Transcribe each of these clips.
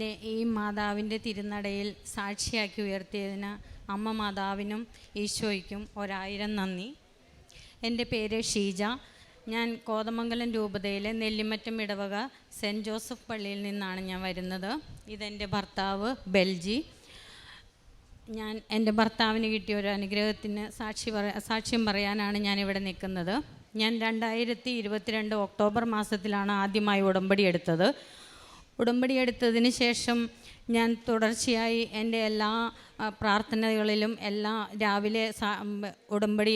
എന്നെ ഈ മാതാവിന്റെ തിരുനടയിൽ സാക്ഷിയാക്കി ഉയർത്തിയതിന് അമ്മ മാതാവിനും ഈശോയ്ക്കും ഒരായിരം നന്ദി. എന്റെ പേര് ഷീജ. ഞാൻ കോതമംഗലം രൂപതയിലെ നെല്ലിമറ്റം ഇടവക സെന്റ് ജോസഫ് പള്ളിയിൽ നിന്നാണ് ഞാൻ വരുന്നത്. ഇതെന്റെ ഭർത്താവ് ബെൽജി. ഞാൻ എന്റെ ഭർത്താവിന് കിട്ടിയ ഒരു അനുഗ്രഹത്തിന് സാക്ഷി പറ സാക്ഷ്യം പറയാനാണ് ഞാൻ ഇവിടെ നിൽക്കുന്നത്. ഞാൻ രണ്ടായിരത്തി ഇരുപത്തിരണ്ട് ഒക്ടോബർ മാസത്തിലാണ് ആദ്യമായി ഉടമ്പടി എടുത്തത്. ഉടമ്പടി എടുത്തതിന് ശേഷം ഞാൻ തുടർച്ചയായി എന്റെ എല്ലാ പ്രാർത്ഥനകളിലും എല്ലാ രാവിലെ ഉടമ്പടി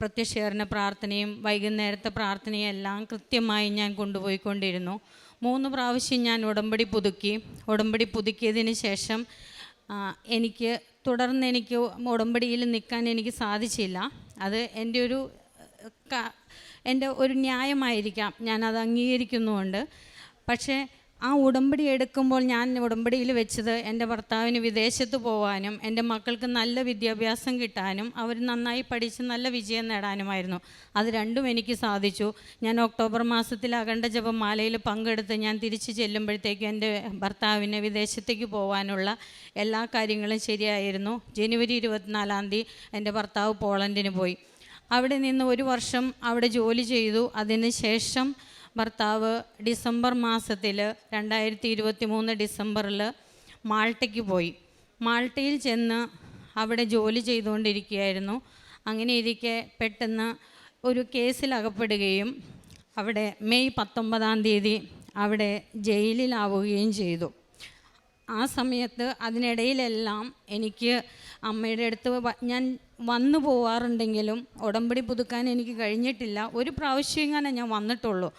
പ്രത്യക്ഷീകരണ പ്രാർത്ഥനയും വൈകുന്നേരത്തെ പ്രാർത്ഥനയും എല്ലാം കൃത്യമായി ഞാൻ കൊണ്ടുപോയിക്കൊണ്ടിരുന്നു. മൂന്ന് പ്രാവശ്യം ഞാൻ ഉടമ്പടി പുതുക്കി. ഉടമ്പടി പുതുക്കിയതിന് ശേഷം എനിക്ക് തുടർന്ന് എനിക്ക് ഉടമ്പടിയിൽ നിൽക്കാൻ എനിക്ക് സാധിച്ചില്ല. അത് എന്റെ ഒരു എന്റെ ഒരു ന്യായമായിരിക്കാം. ഞാനത് അംഗീകരിക്കുന്നുമുണ്ട്. പക്ഷേ ആ ഉടമ്പടി എടുക്കുമ്പോൾ ഞാൻ ഉടമ്പടിയിൽ വെച്ചത് എന്റെ ഭർത്താവിന് വിദേശത്ത് പോകാനും എന്റെ മക്കൾക്ക് നല്ല വിദ്യാഭ്യാസം കിട്ടാനും അവർ നന്നായി പഠിച്ച് നല്ല വിജയം നേടാനുമായിരുന്നു. അത് രണ്ടും എനിക്ക് സാധിച്ചു. ഞാൻ ഒക്ടോബർ മാസത്തിൽ അഖണ്ഡ ജപമാലയിൽ പങ്കെടുത്ത് ഞാൻ തിരിച്ച് ചെല്ലുമ്പോഴത്തേക്കും എന്റെ ഭർത്താവിന് വിദേശത്തേക്ക് പോകാനുള്ള എല്ലാ കാര്യങ്ങളും ശരിയായിരുന്നു. ജനുവരി ഇരുപത്തിനാലാം തീയതി എന്റെ ഭർത്താവ് പോളണ്ടിന് പോയി. അവിടെ നിന്ന് ഒരു വർഷം അവിടെ ജോലി ചെയ്തു. അതിന് ശേഷം ഭർത്താവ് ഡിസംബർ മാസത്തിൽ രണ്ടായിരത്തി ഇരുപത്തി മൂന്ന് ഡിസംബറിൽ മാൾട്ടയ്ക്ക് പോയി. മാൾട്ടയിൽ ചെന്ന് അവിടെ ജോലി ചെയ്തുകൊണ്ടിരിക്കുകയായിരുന്നു. അങ്ങനെ ഇരിക്കെ പെട്ടെന്ന് ഒരു കേസിൽ അകപ്പെടുകയും അവിടെ മെയ് പത്തൊമ്പതാം തീയതി അവിടെ ജയിലിലാവുകയും ചെയ്തു. ആ സമയത്ത് അതിനിടയിലെല്ലാം എനിക്ക് അമ്മയുടെ അടുത്ത് ഞാൻ വന്നു പോവാറുണ്ടെങ്കിലും ഉടമ്പടി പുതുക്കാൻ എനിക്ക് കഴിഞ്ഞിട്ടില്ല. ഒരു പ്രാവശ്യം ഇങ്ങനെ ഞാൻ വന്നിട്ടുള്ളൂ.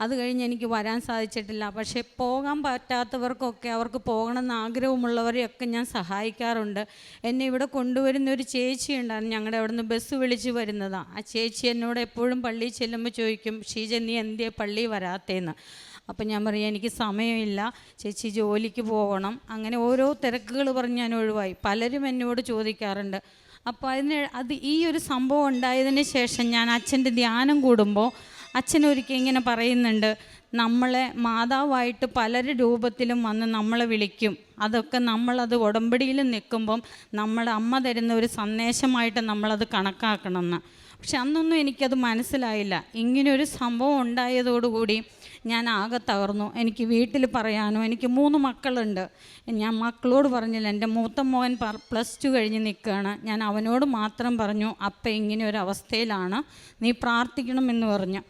അത് കഴിഞ്ഞ് എനിക്ക് വരാൻ സാധിച്ചിട്ടില്ല. പക്ഷേ പോകാൻ പറ്റാത്തവർക്കൊക്കെ അവർക്ക് പോകണമെന്ന് ആഗ്രഹമുള്ളവരെയൊക്കെ ഞാൻ സഹായിക്കാറുണ്ട്. എന്നെ ഇവിടെ കൊണ്ടുവരുന്ന ഒരു ചേച്ചി ഉണ്ടായിരുന്നു. ഞങ്ങളുടെ അവിടുന്ന് ബസ് വിളിച്ച് വരുന്നതാണ് ആ ചേച്ചി എന്നോട് എപ്പോഴും പള്ളിയിൽ ചെല്ലുമ്പോൾ ചോദിക്കും ഷീജ നീ എന്തേ പള്ളിയിൽ വരാത്തേന്ന്? അപ്പം ഞാൻ പറയും എനിക്ക് സമയമില്ല. ചേച്ചി ജോലിക്ക് പോകണം. അങ്ങനെ ഓരോ തിരക്കുകൾ പറഞ്ഞ് ഞാൻ ഒഴിവായി. പലരും എന്നോട് ചോദിക്കാറുണ്ട്. അപ്പോൾ അതിന് അത് ഈ ഒരു സംഭവം ഉണ്ടായതിന് ശേഷം ഞാൻ അച്ഛന്റെ ധ്യാനം കൂടുമ്പോൾ അച്ഛൻ ഒരിക്കൽ ഇങ്ങനെ പറയുന്നുണ്ട് നമ്മളെ മാതാവായിട്ട് പല രൂപത്തിലും വന്ന് നമ്മളെ വിളിക്കും. അതൊക്കെ നമ്മളത് ഉടമ്പടിയിൽ നിൽക്കുമ്പം നമ്മുടെ അമ്മ തരുന്ന ഒരു സന്ദേശമായിട്ട് നമ്മളത് കണക്കാക്കണമെന്ന്. പക്ഷെ അന്നൊന്നും എനിക്കത് മനസ്സിലായില്ല. ഇങ്ങനൊരു സംഭവം ഉണ്ടായതോടുകൂടി ഞാൻ ആകെ തകർന്നു. എനിക്ക് വീട്ടിൽ പറയാനോ എനിക്ക് മൂന്ന് മക്കളുണ്ട്. ഞാൻ മക്കളോട് പറഞ്ഞില്ല എന്റെ മൂത്ത മോൻ പ്ലസ് ടു കഴിഞ്ഞ് നിൽക്കുകയാണ്. ഞാൻ അവനോട് മാത്രം പറഞ്ഞു അപ്പം ഇങ്ങനെ ഒരു അവസ്ഥയിലാണ് നീ പ്രാർത്ഥിക്കണമെന്ന് പറഞ്ഞു.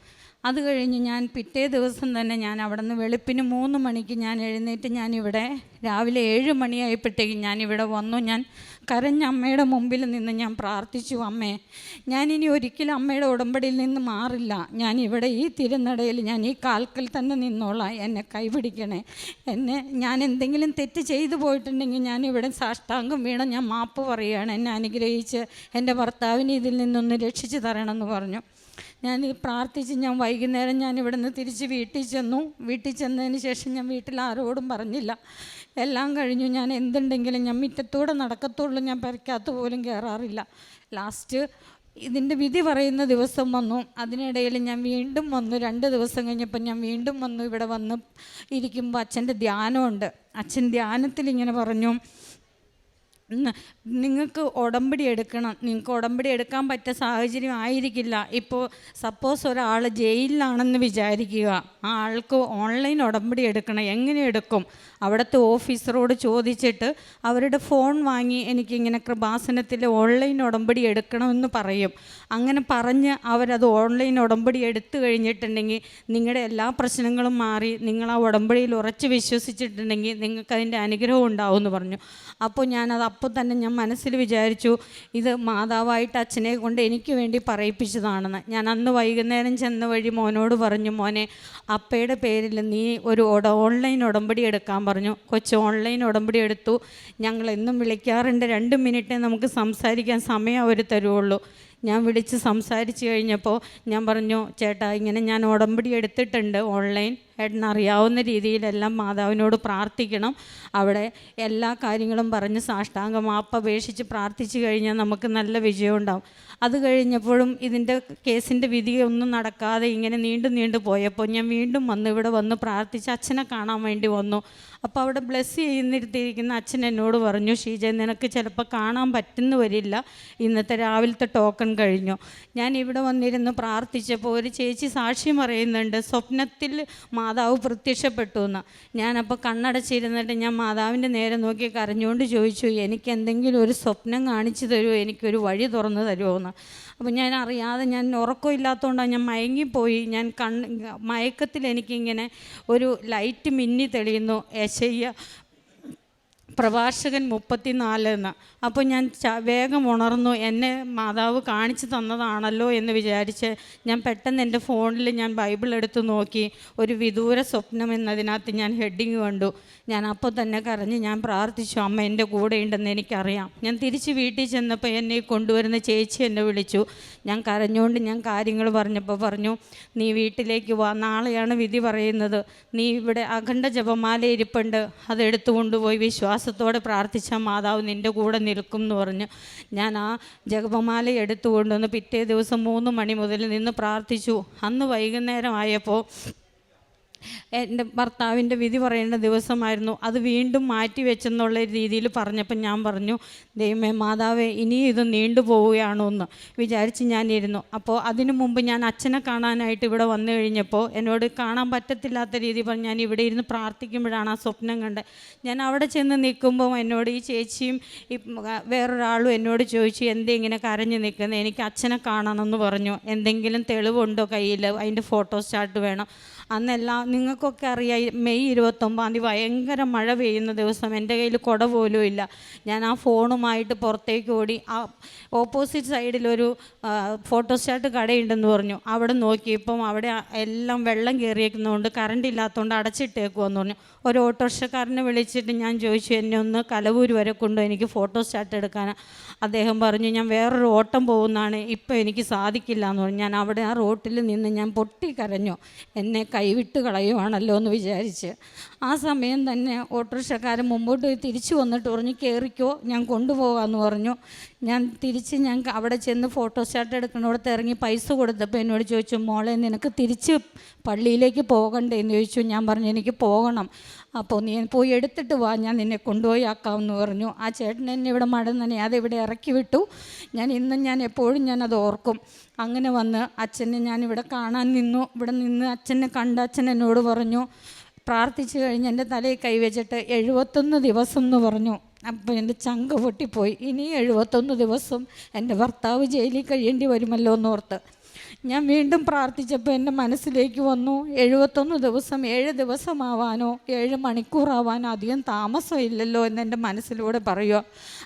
അത് കഴിഞ്ഞ് ഞാൻ പിറ്റേ ദിവസം തന്നെ ഞാൻ അവിടെ നിന്ന് വെളുപ്പിന് മൂന്ന് മണിക്ക് ഞാൻ എഴുന്നേറ്റ് ഞാനിവിടെ രാവിലെ ഏഴ് മണിയായപ്പോഴത്തേക്കും ഞാനിവിടെ വന്നു. ഞാൻ കരഞ്ഞ അമ്മയുടെ മുമ്പിൽ നിന്ന് ഞാൻ പ്രാർത്ഥിച്ചു അമ്മേ ഞാനിനി ഒരിക്കലും അമ്മയുടെ ഉടമ്പടിയിൽ നിന്ന് മാറില്ല. ഞാൻ ഇവിടെ ഈ തിരുനടയിൽ ഞാൻ ഈ കാൽക്കൽ തന്നെ നിന്നോളാം. എന്നെ കൈപിടിക്കണേ. എന്നെ ഞാൻ എന്തെങ്കിലും തെറ്റ് ചെയ്തു പോയിട്ടുണ്ടെങ്കിൽ ഞാൻ ഇവിടെ സാഷ്ടാംഗം വീണ ഞാൻ മാപ്പ് പറയുകയാണ്. എന്നെ അനുഗ്രഹിച്ച് എന്റെ ഭർത്താവിനെ ഇതിൽ നിന്നൊന്ന് രക്ഷിച്ചു തരണമെന്ന് പറഞ്ഞു. ഞാൻ പ്രാർത്ഥിച്ച് ഞാൻ വൈകുന്നേരം ഞാൻ ഇവിടെ നിന്ന് തിരിച്ച് വീട്ടിൽ ചെന്നു. വീട്ടിൽ ചെന്നതിന് ശേഷം ഞാൻ വീട്ടിൽ ആരോടും പറഞ്ഞില്ല. എല്ലാം കഴിഞ്ഞു. ഞാൻ എന്തുണ്ടെങ്കിലും ഞാൻ മുറ്റത്തൂടെ നടക്കത്തുള്ളൂ. ഞാൻ പെരക്കകത്ത് പോലും കയറാറില്ല ലാസ്റ്റ് ഇതിന്റെ വിധി പറയുന്ന ദിവസം വന്നു. അതിനിടയിൽ ഞാൻ വീണ്ടും വന്നു. രണ്ട് ദിവസം കഴിഞ്ഞപ്പോൾ ഞാൻ വീണ്ടും വന്നു. ഇവിടെ വന്ന് ഇരിക്കുമ്പോൾ അച്ഛന്റെ ധ്യാനമുണ്ട്. അച്ഛൻ ധ്യാനത്തിൽ ഇങ്ങനെ പറഞ്ഞു നിങ്ങൾക്ക് ഉടമ്പടി എടുക്കണം. നിങ്ങൾക്ക് ഉടമ്പടി എടുക്കാൻ പറ്റിയ സാഹചര്യം ആയിരിക്കില്ല. ഇപ്പോൾ സപ്പോസ് ഒരാൾ ജയിലിലാണെന്ന് വിചാരിക്കുക. ആ ആൾക്ക് ഓൺലൈൻ ഉടമ്പടി എടുക്കണം. എങ്ങനെ എടുക്കും? അവിടുത്തെ ഓഫീസറോട് ചോദിച്ചിട്ട് അവരുടെ ഫോൺ വാങ്ങി എനിക്കിങ്ങനെ കൃപാസനത്തിൽ ഓൺലൈൻ ഉടമ്പടി എടുക്കണമെന്ന് പറയും. അങ്ങനെ പറഞ്ഞ് അവരത് ഓൺലൈൻ ഉടമ്പടി എടുത്തു കഴിഞ്ഞിട്ടുണ്ടെങ്കിൽ നിങ്ങളുടെ എല്ലാ പ്രശ്നങ്ങളും മാറി നിങ്ങൾ ആ ഉടമ്പടിയിൽ ഉറച്ച് വിശ്വസിച്ചിട്ടുണ്ടെങ്കിൽ നിങ്ങൾക്ക് അതിന്റെ അനുഗ്രഹം ഉണ്ടാവും എന്ന് പറഞ്ഞു. അപ്പോൾ ഞാനത് അപ്പോൾ തന്നെ ഞാൻ മനസ്സിൽ വിചാരിച്ചു ഇത് മാതാവായിട്ട് അച്ഛനെ കൊണ്ട് എനിക്ക് വേണ്ടി പറയിപ്പിച്ചതാണെന്ന്. ഞാൻ അന്ന് വൈകുന്നേരം ചെന്ന വഴി മോനോട് പറഞ്ഞു മോനെ അപ്പയുടെ പേരിൽ നീ ഒരു ഓൺലൈൻ ഉടമ്പടി എടുക്കാൻ പറഞ്ഞു. കൊച്ചു ഓൺലൈൻ ഉടമ്പടി എടുത്തു. ഞങ്ങൾ എന്നും വിളിക്കാറുണ്ട്. രണ്ട് മിനിറ്റേ നമുക്ക് സംസാരിക്കാൻ സമയം അവർ തരുള്ളൂ ഞാൻ വിളിച്ച് സംസാരിച്ച് കഴിഞ്ഞപ്പോൾ ഞാൻ പറഞ്ഞു ചേട്ടാ ഇങ്ങനെ ഞാൻ ഉടമ്പടി എടുത്തിട്ടുണ്ട് ഓൺലൈൻ. ഏട്ടന് അറിയാവുന്ന രീതിയിലെല്ലാം മാതാവിനോട് പ്രാർത്ഥിക്കണം. അവിടെ എല്ലാ കാര്യങ്ങളും പറഞ്ഞ് സാഷ്ടാംഗം അപ്പപേക്ഷിച്ച് പ്രാർത്ഥിച്ചു കഴിഞ്ഞാൽ നമുക്ക് നല്ല വിജയം ഉണ്ടാവും. അത് കഴിഞ്ഞപ്പോഴും ഇതിന്റെ കേസിന്റെ വിധി ഒന്നും നടക്കാതെ ഇങ്ങനെ നീണ്ടു നീണ്ടു പോയപ്പോൾ ഞാൻ വീണ്ടും വന്ന്. ഇവിടെ വന്ന് പ്രാർത്ഥിച്ച് അച്ഛനെ കാണാൻ വേണ്ടി വന്നു. അപ്പോൾ അവിടെ ബ്ലെസ് ചെയ്യുന്നിരുത്തിയിരിക്കുന്ന അച്ഛൻ എന്നോട് പറഞ്ഞു ഷീജ നിനക്ക് ചിലപ്പോൾ കാണാൻ പറ്റുന്നു വരില്ല ഇന്നത്തെ രാവിലത്തെ ടോക്കൺ കഴിഞ്ഞു. ഞാൻ ഇവിടെ വന്നിരുന്ന് പ്രാർത്ഥിച്ചപ്പോൾ ഒരു ചേച്ചി സാക്ഷ്യം പറയുന്നുണ്ട് സ്വപ്നത്തിൽ മാതാവ് പ്രത്യക്ഷപ്പെട്ടു എന്ന്. ഞാനപ്പോൾ കണ്ണടച്ചിരുന്നിട്ട് ഞാൻ മാതാവിന്റെ നേരെ നോക്കി കരഞ്ഞുകൊണ്ട് ചോദിച്ചു എനിക്ക് എന്തെങ്കിലും ഒരു സ്വപ്നം കാണിച്ചു തരുമോ എനിക്കൊരു വഴി തുറന്നു തരുമോ എന്ന്? അപ്പോൾ ഞാൻ അറിയാതെ ഞാൻ ഉറക്കമില്ലാത്തതുകൊണ്ടാണ് ഞാൻ മയങ്ങിപ്പോയി. ഞാൻ കണ്ണ് മയക്കത്തിൽ എനിക്കിങ്ങനെ ഒരു ലൈറ്റ് മിന്നി തെളിയുന്നു. യശയ്യ പ്രഭാഷകൻ മുപ്പത്തിനാല് എന്ന്. അപ്പോൾ ഞാൻ വേഗം ഉണർന്നു എന്നെ മാതാവ് കാണിച്ചു തന്നതാണല്ലോ എന്ന് വിചാരിച്ച് ഞാൻ പെട്ടെന്ന് എന്റെ ഫോണിൽ ഞാൻ ബൈബിൾ എടുത്ത് നോക്കി. ഒരു വിദൂര സ്വപ്നം എന്നതിനകത്ത് ഞാൻ ഹെഡിങ് കണ്ടു. ഞാൻ അപ്പോൾ തന്നെ കരഞ്ഞ് ഞാൻ പ്രാർത്ഥിച്ചു അമ്മ എന്റെ കൂടെ ഉണ്ടെന്ന് എനിക്കറിയാം. ഞാൻ തിരിച്ച് വീട്ടിൽ ചെന്നപ്പോൾ എന്നെ കൊണ്ടുവരുന്ന ചേച്ചി എന്നെ വിളിച്ചു. ഞാൻ കരഞ്ഞുകൊണ്ട് ഞാൻ കാര്യങ്ങൾ പറഞ്ഞപ്പോൾ പറഞ്ഞു നീ വീട്ടിലേക്ക് വാ നാളെയാണ് വിധി പറയുന്നത്. നീ ഇവിടെ അഖണ്ഡ ജപമാല ഇരിപ്പുണ്ട്. അതെടുത്തു കൊണ്ടുപോയി വിശ്വാസത്തോടെ പ്രാർത്ഥിച്ച മാതാവ് നിന്റെ കൂടെ നിൽക്കും എന്ന് പറഞ്ഞു ഞാൻ ആ ജപമാല എടുത്തു കൊണ്ടുവന്ന് പിറ്റേ ദിവസം മൂന്ന് മണി മുതൽ നിന്ന് പ്രാർത്ഥിച്ചു. അന്ന് വൈകുന്നേരം ആയപ്പോൾ എന്റെ ഭർത്താവിന്റെ വിധി പറയേണ്ട ദിവസമായിരുന്നു. അത് വീണ്ടും മാറ്റി വെച്ചെന്നുള്ള രീതിയിൽ പറഞ്ഞപ്പോൾ ഞാൻ പറഞ്ഞു ദൈവമേ മാതാവേ ഇനി ഇത് നീണ്ടു പോവുകയാണോ എന്ന് വിചാരിച്ച് ഞാനിരുന്നു. അപ്പോൾ അതിനു മുമ്പ് ഞാൻ അച്ഛനെ കാണാനായിട്ട് ഇവിടെ വന്നു കഴിഞ്ഞപ്പോൾ എന്നോട് കാണാൻ പറ്റത്തില്ലാത്ത രീതി പറഞ്ഞ് ഞാൻ ഇവിടെ ഇരുന്ന് പ്രാർത്ഥിക്കുമ്പോഴാണ് ആ സ്വപ്നം കണ്ടത്. ഞാൻ അവിടെ ചെന്ന് നിൽക്കുമ്പോൾ എന്നോട് ഈ ചേച്ചിയും ഈ വേറൊരാളും എന്നോട് ചോദിച്ചു എന്തേ ഇങ്ങനെ കരഞ്ഞു നിൽക്കുന്നത്? എനിക്ക് അച്ഛനെ കാണണമെന്ന് പറഞ്ഞു. എന്തെങ്കിലും തെളിവുണ്ടോ കയ്യിൽ? അതിന്റെ ഫോട്ടോസ്റ്റാറ്റ് വേണം. അന്നെല്ലാം നിങ്ങൾക്കൊക്കെ അറിയാം മെയ് ഇരുപത്തൊമ്പതാം തീയതി ഭയങ്കര മഴ പെയ്യുന്ന ദിവസം എന്റെ കയ്യിൽ കുട പോലും ഇല്ല. ഞാൻ ആ ഫോണുമായിട്ട് പുറത്തേക്ക് ഓടി ആ ഓപ്പോസിറ്റ് സൈഡിലൊരു ഫോട്ടോസ്റ്റാറ്റ് കടയുണ്ടെന്ന് പറഞ്ഞു. അവിടെ നോക്കിയപ്പം അവിടെ എല്ലാം വെള്ളം കയറിയേക്കുന്നതുകൊണ്ട് കറണ്ട് ഇല്ലാത്തതുകൊണ്ട് അടച്ചിട്ടേക്കുമെന്ന് പറഞ്ഞു. ഒരു ഓട്ടോറിക്ഷക്കാരനെ വിളിച്ചിട്ട് ഞാൻ ചോദിച്ചു എന്നെ ഒന്ന് കലവൂർ വരെ കൊണ്ടു? എനിക്ക് ഫോട്ടോ സ്റ്റാർട്ട് എടുക്കാൻ അദ്ദേഹം പറഞ്ഞു ഞാൻ വേറൊരു ഓട്ടം പോകുന്നതാണ് ഇപ്പം എനിക്ക് സാധിക്കില്ല എന്ന് പറഞ്ഞു. ഞാൻ അവിടെ ആ റോട്ടിൽ നിന്ന് ഞാൻ പൊട്ടി കരഞ്ഞു. എന്നെ കൈവിട്ട് കളയുവാണല്ലോ എന്ന് വിചാരിച്ച്. ആ സമയം തന്നെ ഓട്ടോറിക്ഷക്കാരൻ മുമ്പോട്ട് തിരിച്ചു വന്നിട്ട് പറഞ്ഞു കയറിക്കോ ഞാൻ കൊണ്ടുപോകാമെന്ന് പറഞ്ഞു. ഞാൻ തിരിച്ച് ഞാൻ അവിടെ ചെന്ന് ഫോട്ടോ സ്റ്റാർട്ട് എടുക്കുന്നിടത്ത് ഇറങ്ങി പൈസ കൊടുത്തപ്പോൾ എന്നോട് ചോദിച്ചു മോളെ നിനക്ക് തിരിച്ച് പള്ളിയിലേക്ക് പോകണ്ടേ എന്ന് ചോദിച്ചു. ഞാൻ പറഞ്ഞു എനിക്ക് പോകണം. അപ്പോൾ നീ പോയി എടുത്തിട്ട് വാ ഞാൻ നിന്നെ കൊണ്ടുപോയി ആക്കാമെന്ന് പറഞ്ഞു. ആ ചേട്ടൻ എന്നെ ഇവിടെ മടന്നനെ ഇവിടെ ഇറക്കി വിട്ടു. ഞാൻ ഇന്നും ഞാൻ എപ്പോഴും ഞാനത് ഓർക്കും. അങ്ങനെ വന്ന് അച്ഛനെ ഞാൻ ഇവിടെ കാണാൻ നിന്നു. ഇവിടെ നിന്ന് അച്ഛനെ കണ്ട അച്ഛൻ എന്നോട് പറഞ്ഞു പ്രാർത്ഥിച്ചു കഴിഞ്ഞ് എന്റെ തലയിൽ കൈവച്ചിട്ട് എഴുപത്തൊന്ന് ദിവസം എന്ന് പറഞ്ഞു. അപ്പോൾ എന്റെ ചങ്ക പൊട്ടിപ്പോയി. ഇനി എഴുപത്തൊന്ന് ദിവസം എന്റെ ഭർത്താവ് ജയിലിൽ കഴിയേണ്ടി വരുമല്ലോ എന്നോർത്ത് ഞാൻ വീണ്ടും പ്രാർത്ഥിച്ചപ്പോൾ എന്റെ മനസ്സിലേക്ക് വന്നു എഴുപത്തൊന്ന് ദിവസം ഏഴ് ദിവസമാവാനോ ഏഴ് മണിക്കൂറാവാനോ അധികം താമസമില്ലല്ലോ എന്ന് എന്റെ മനസ്സിലൂടെ പറയുക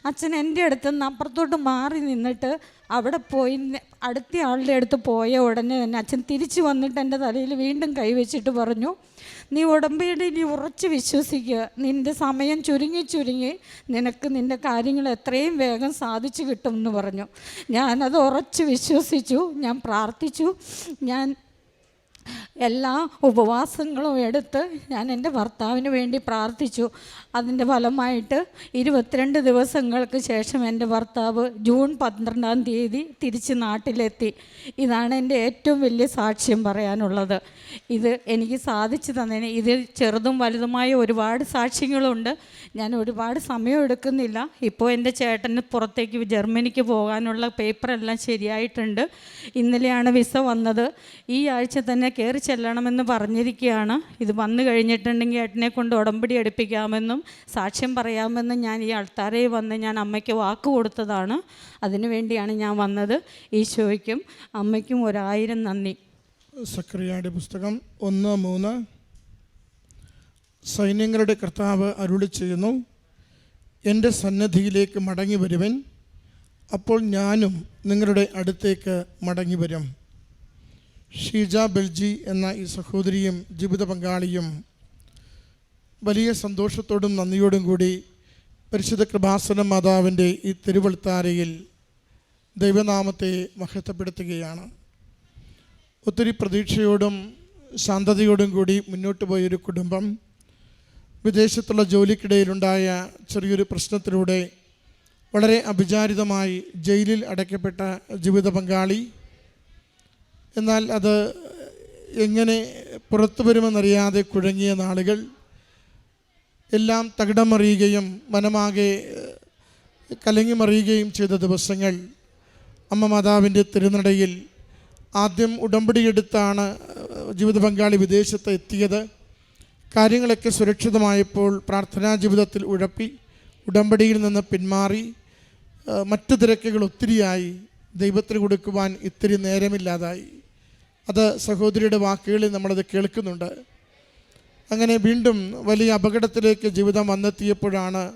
അച്ഛൻ എന്റെ അടുത്ത് നിന്ന് അപ്പുറത്തോട്ട് മാറി നിന്നിട്ട് അവിടെ പോയി അടുത്ത ആളുടെ അടുത്ത് പോയ ഉടനെ തന്നെ അച്ഛൻ തിരിച്ചു വന്നിട്ട് എന്റെ തലയിൽ വീണ്ടും കൈവച്ചിട്ട് പറഞ്ഞു നീ ഉടമ്പയുടെ നീ ഉറച്ച് വിശ്വസിക്കുക നിന്റെ സമയം ചുരുങ്ങി ചുരുങ്ങി നിനക്ക് നിന്റെ കാര്യങ്ങൾ എത്രയും വേഗം സാധിച്ചു കിട്ടും എന്ന് പറഞ്ഞു. ഞാനത് ഉറച്ച് വിശ്വസിച്ചു ഞാൻ പ്രാർത്ഥിച്ചു. ഞാൻ എല്ലാ ഉപവാസങ്ങളും എടുത്ത് ഞാൻ എന്റെ ഭർത്താവിന് വേണ്ടി പ്രാർത്ഥിച്ചു. അതിന്റെ ഫലമായിട്ട് ഇരുപത്തിരണ്ട് ദിവസങ്ങൾക്ക് ശേഷം എന്റെ ഭർത്താവ് ജൂൺ പന്ത്രണ്ടാം തീയതി തിരിച്ച് നാട്ടിലെത്തി. ഇതാണ് എന്റെ ഏറ്റവും വലിയ സാക്ഷ്യം പറയാനുള്ളത്. ഇത് എനിക്ക് സാധിച്ചു തന്നതിന് ഇതിൽ ചെറുതും വലുതുമായ ഒരുപാട് സാക്ഷ്യങ്ങളുണ്ട്. ഞാൻ ഒരുപാട് സമയം എടുക്കുന്നില്ല. ഇപ്പോൾ എന്റെ ചേട്ടന് പുറത്തേക്ക് ജർമ്മനിക്ക് പോകാനുള്ള പേപ്പറെല്ലാം ശരിയായിട്ടുണ്ട്. ഇന്നലെയാണ് വിസ വന്നത്. ഈ ആഴ്ച തന്നെ കയറി ചെല്ലണമെന്ന് പറഞ്ഞിരിക്കുകയാണ്. ഇത് വന്നു കഴിഞ്ഞിട്ടുണ്ടെങ്കിൽ ഏട്ടനെ കൊണ്ട് ഉടമ്പടി എടുപ്പിക്കാമെന്നും സാക്ഷ്യം പറയാമെന്ന് ഞാൻ ഈ അൾത്താരയിൽ വന്ന് ഞാൻ അമ്മയ്ക്ക് വാക്ക് കൊടുത്തതാണ്. അതിനു വേണ്ടിയാണ് ഞാൻ വന്നത്. ഈശോയ്ക്കും അമ്മയ്ക്കും ഒരായിരം നന്ദി. സക്രിയയുടെ പുസ്തകം ഒന്ന് മൂന്ന്. സൈന്യങ്ങളുടെ കർത്താവ് അരുളി ചെയ്യുന്നു എന്റെ സന്നദ്ധിയിലേക്ക് മടങ്ങി വരുവൻ അപ്പോൾ ഞാനും നിങ്ങളുടെ അടുത്തേക്ക് മടങ്ങി വരും ഷീജ ബെൽജി എന്ന ഈ സഹോദരിയും ജീവിത പങ്കാളിയും വലിയ സന്തോഷത്തോടും നന്ദിയോടും കൂടി പരിശുദ്ധ കൃപാസന മാതാവിന്റെ ഈ തിരുവൾത്താരയിൽ ദൈവനാമത്തെ മഹത്വപ്പെടുത്തുകയാണ്. ഒത്തിരി പ്രതീക്ഷയോടും ശാന്തതയോടും കൂടി മുന്നോട്ട് പോയൊരു കുടുംബം. വിദേശത്തുള്ള ജോലിക്കിടയിലുണ്ടായ ചെറിയൊരു പ്രശ്നത്തിലൂടെ വളരെ അഭിചാരിതമായി ജയിലിൽ അടയ്ക്കപ്പെട്ട ജീവിത പങ്കാളി. എന്നാൽ അത് എങ്ങനെ പുറത്തു വരുമെന്നറിയാതെ കുഴങ്ങിയ നാളുകൾ. എല്ലാം തകിടമറിയുകയും മനമാകെ കലങ്ങിമറിയുകയും കലങ്ങി മറിയുകയും ചെയ്ത ദിവസങ്ങൾ അമ്മ മാതാവിന്റെ തിരുനടയിൽ ആദ്യം ഉടമ്പടിയെടുത്താണ് ജീവിത പങ്കാളി വിദേശത്ത് എത്തിയത്. കാര്യങ്ങളൊക്കെ സുരക്ഷിതമായപ്പോൾ പ്രാർത്ഥനാ ജീവിതത്തിൽ ഉഴപ്പി ഉടമ്പടിയിൽ നിന്ന് പിന്മാറി മറ്റു തിരക്കുകൾ ഒത്തിരിയായി. ദൈവത്തിന് കൊടുക്കുവാൻ ഇത്തിരി നേരമില്ലാതായി. അത് സഹോദരിയുടെ വാക്കുകളിൽ നമ്മളത് കേൾക്കുന്നുണ്ട്. അങ്ങനെ വീണ്ടും വലിയ അപകടത്തിലേക്ക് ജീവിതം വന്നെത്തിയപ്പോഴാണ്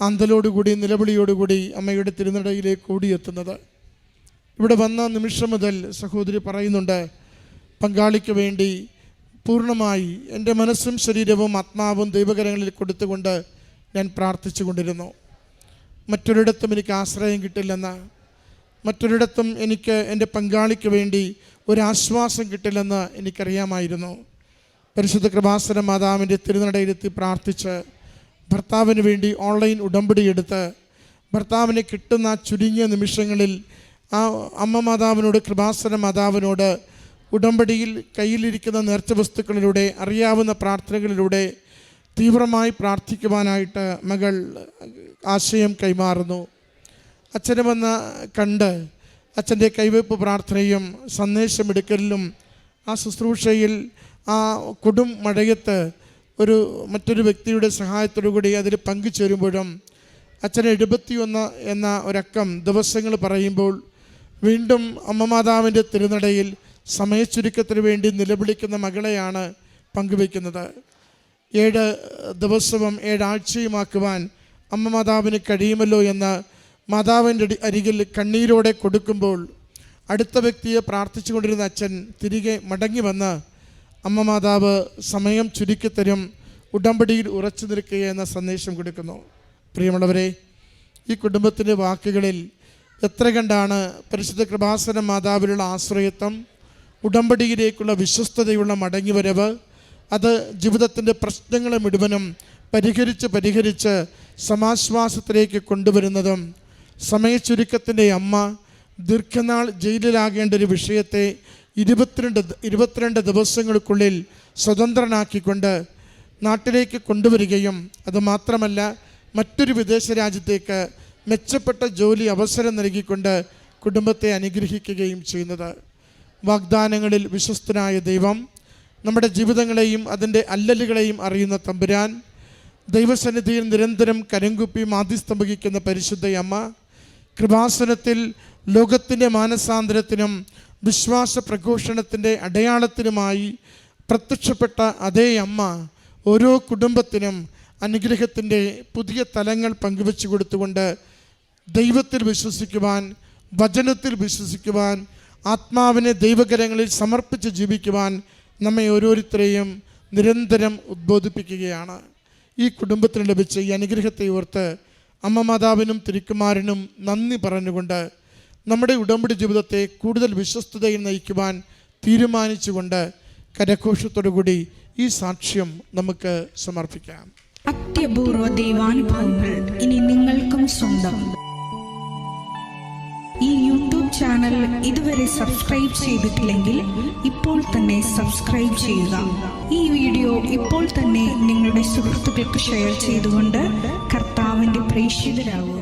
അന്തലോടുകൂടി നിലവിളിയോടുകൂടി അമ്മയുടെ തിരുനടയിലേക്ക് ഓടിയെത്തുന്നത്. ഇവിടെ വന്ന നിമിഷം മുതൽ സഹോദരി പറയുന്നുണ്ട് പങ്കാളിക്ക് വേണ്ടി പൂർണമായി എന്റെ മനസ്സും ശരീരവും ആത്മാവും ദൈവകരങ്ങളിൽ കൊടുത്തുകൊണ്ട് ഞാൻ പ്രാർത്ഥിച്ചു കൊണ്ടിരുന്നു. മറ്റൊരിടത്തും എനിക്ക് ആശ്രയം കിട്ടില്ലെന്ന് മറ്റൊരിടത്തും എനിക്ക് എന്റെ പങ്കാളിക്ക് വേണ്ടി ഒരാശ്വാസം കിട്ടില്ലെന്ന് എനിക്കറിയാമായിരുന്നു. പരിശുദ്ധ കൃപാസന മാതാവിന്റെ തിരുനടയിലെത്തി പ്രാർത്ഥിച്ച് ഭർത്താവിന് വേണ്ടി ഓൺലൈൻ ഉടമ്പടി എടുത്ത് ഭർത്താവിന് കിട്ടുന്ന ചുരുങ്ങിയ നിമിഷങ്ങളിൽ ആ അമ്മ മാതാവിനോട് കൃപാസന മാതാവിനോട് ഉടമ്പടിയിൽ കയ്യിലിരിക്കുന്ന നേർച്ച വസ്തുക്കളിലൂടെ അറിയാവുന്ന പ്രാർത്ഥനകളിലൂടെ തീവ്രമായി പ്രാർത്ഥിക്കുവാനായിട്ട് മകൾ ആശയം കൈമാറുന്നു. അച്ഛനെ വന്ന് കണ്ട് അച്ഛന്റെ കൈവയ്പ്പ് പ്രാർത്ഥനയും സന്ദേശമെടുക്കലിലും ആ ശുശ്രൂഷയിൽ ആ കൊടും മഴയത്ത് ഒരു മറ്റൊരു വ്യക്തിയുടെ സഹായത്തോടു കൂടി അതിൽ പങ്കുചേരുമ്പോഴും അച്ഛൻ എഴുപത്തിയൊന്ന് എന്ന ഒരക്കം ദിവസങ്ങൾ പറയുമ്പോൾ വീണ്ടും അമ്മ മാതാവിന്റെ തിരുനടയിൽ സമയച്ചുരുക്കത്തിന് വേണ്ടി നിലവിളിക്കുന്ന മകളെയാണ് പങ്കുവയ്ക്കുന്നത്. ഏഴ് ദിവസവും ഏഴാഴ്ചയുമാക്കുവാൻ അമ്മ മാതാവിന് കഴിയുമല്ലോ എന്ന് മാതാവിന്റെ അരികിൽ കണ്ണീരോടെ കൊടുക്കുമ്പോൾ അടുത്ത വ്യക്തിയെ പ്രാർത്ഥിച്ചുകൊണ്ടിരുന്ന അച്ഛൻ തിരികെ മടങ്ങി വന്ന് അമ്മ മാതാവ് സമയം ചുരുക്കിത്തരും ഉടമ്പടിയിൽ ഉറച്ചു നിൽക്കുക എന്ന സന്ദേശം കൊടുക്കുന്നു. പ്രിയമുള്ളവരെ ഈ കുടുംബത്തിന്റെ വാക്കുകളിൽ എത്ര കണ്ടാണ് പരിശുദ്ധ കൃപാസന മാതാവിലുള്ള ആശ്രയത്വം ഉടമ്പടിയിലേക്കുള്ള വിശ്വസ്തതയുള്ള മടങ്ങിവരവ് അത് ജീവിതത്തിന്റെ പ്രശ്നങ്ങളെ മുഴുവനും പരിഹരിച്ച് പരിഹരിച്ച് സമാശ്വാസത്തിലേക്ക് കൊണ്ടുവരുന്നതും സമയച്ചുരുക്കത്തിന്റെ അമ്മ ദീർഘനാൾ ജയിലിലാകേണ്ട ഒരു വിഷയത്തെ ഇരുപത്തിരണ്ട് ഇരുപത്തിരണ്ട് ദിവസങ്ങൾക്കുള്ളിൽ സ്വതന്ത്രനാക്കിക്കൊണ്ട് നാട്ടിലേക്ക് കൊണ്ടുവരികയും അതുമാത്രമല്ല മറ്റൊരു വിദേശ രാജ്യത്തേക്ക് മെച്ചപ്പെട്ട ജോലി അവസരം നൽകിക്കൊണ്ട് കുടുംബത്തെ അനുഗ്രഹിക്കുകയും ചെയ്യുന്നത്. വാഗ്ദാനങ്ങളിൽ വിശ്വസ്തനായ ദൈവം നമ്മുടെ ജീവിതങ്ങളെയും അതിന്റെ അല്ലലുകളെയും അറിയുന്ന തമ്പുരാൻ ദൈവസന്നിധിയിൽ നിരന്തരം കരങ്കുപ്പി മാധ്യസ്ഥം വഹിക്കുന്ന പരിശുദ്ധയമ്മ കൃപാസനത്തിൽ ലോകത്തിന്റെ മാനസാന്തരത്തിനും വിശ്വാസ പ്രഘോഷണത്തിന്റെ അടയാളത്തിനുമായി പ്രത്യക്ഷപ്പെട്ട അതേ അമ്മ ഓരോ കുടുംബത്തിനും അനുഗ്രഹത്തിന്റെ പുതിയ തലങ്ങൾ പങ്കുവെച്ചു കൊടുത്തുകൊണ്ട് ദൈവത്തിൽ വിശ്വസിക്കുവാൻ വചനത്തിൽ വിശ്വസിക്കുവാൻ ആത്മാവിനെ ദൈവകരങ്ങളിൽ സമർപ്പിച്ച് ജീവിക്കുവാൻ നമ്മെ ഓരോരുത്തരെയും നിരന്തരം ഉദ്ബോധിപ്പിക്കുകയാണ്. ഈ കുടുംബത്തിന് ലഭിച്ച ഈ അനുഗ്രഹത്തെ ഓർത്ത് അമ്മ മാതാവിനും തിരുക്കുമാരനും നന്ദി പറഞ്ഞുകൊണ്ട് നമ്മുടെ ഉടമ്പടി ജീവിതത്തെ കൂടുതൽ വിശ്വസ്തതയിൽ നയിക്കുവാൻ തീരുമാനിച്ചുകൊണ്ട് കരഘോഷത്തോടുകൂടി ഈ സാക്ഷ്യം നമുക്ക് സമർപ്പിക്കാം. അത്യപൂർവ ദൈവാനുഭവങ്ങൾ ഇനി നിങ്ങൾക്കും സ്വന്തം. ഈ യൂട്യൂബ് ചാനൽ ഇതുവരെ സബ്സ്ക്രൈബ് ചെയ്തിട്ടില്ലെങ്കിൽ ഇപ്പോൾ തന്നെ സബ്സ്ക്രൈബ് ചെയ്യുക. ഈ വീഡിയോ ഇപ്പോൾ തന്നെ നിങ്ങളുടെ സുഹൃത്തുക്കൾക്ക് ഷെയർ ചെയ്തുകൊണ്ട് കർത്താവിന്റെ പ്രേക്ഷിതരാകുക.